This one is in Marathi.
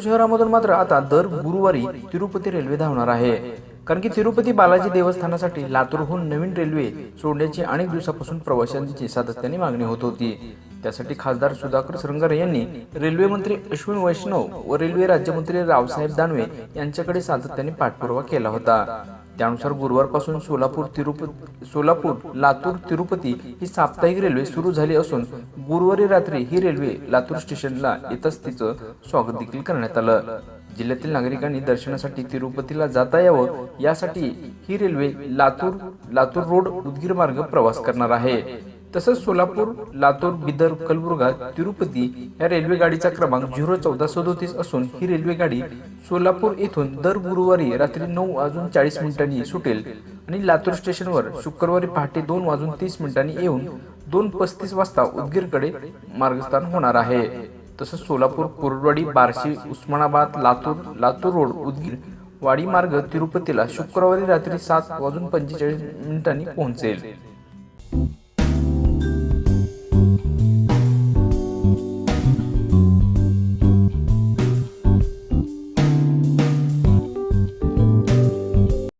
शहरामधून मात्र आता दर गुरुवारी तिरुपती रेल्वे धावणार आहे. कारण की तिरुपती बालाजी देवस्थानासाठी लातूरहून नवीन रेल्वे सोडण्याची अनेक दिवसापासून प्रवाशांची सातत्याने मागणी होत होती. त्यासाठी खासदार सुधाकर श्रंगारे यांनी रेल्वे मंत्री अश्विन वैष्णव व रेल्वे राज्यमंत्री रावसाहेब दानवे यांच्याकडे सातत्याने पाठपुरावा केला होता. त्यानुसार गुरुवारपासून सोलापूर तिरुपती सोलापूर लातूर तिरुपती ही साप्ताहिक रेल्वे सुरू झाली असून गुरुवारी रात्री ही रेल्वे लातूर स्टेशनला येतच तिचं स्वागत देखील करण्यात आलं. जिल्ह्यातील नागरिकांनी दर्शनासाठी तिरुपतीला जाता यावं यासाठी ही रेल्वे लातूर लातूर रोड उदगीर मार्ग प्रवास करणार आहे. तसंच सोलापूर लातूर बिदर कलबुर्गा तिरुपती या रेल्वे गाडीचा क्रमांक झिरो चौदा सदोतीस असून ही रेल्वे गाडी सोलापूर येथून दर गुरुवारी रात्री नऊ वाजून चाळीस मिनिटांनी सुटेल आणि लातूर स्टेशनवर शुक्रवारी पहाटे दोन वाजून तीस मिनिटांनी येऊन दोन पस्तीस वाजता उदगीरकडे मार्गस्थान होणार आहे. तसंच सोलापूर कोरडवाडी बार्शी उस्मानाबाद लातूर लातूर रोड उदगीर वाडी मार्ग तिरुपतीला शुक्रवारी रात्री सात वाजून पंचेचाळीस मिनिटांनी पोहोचेल.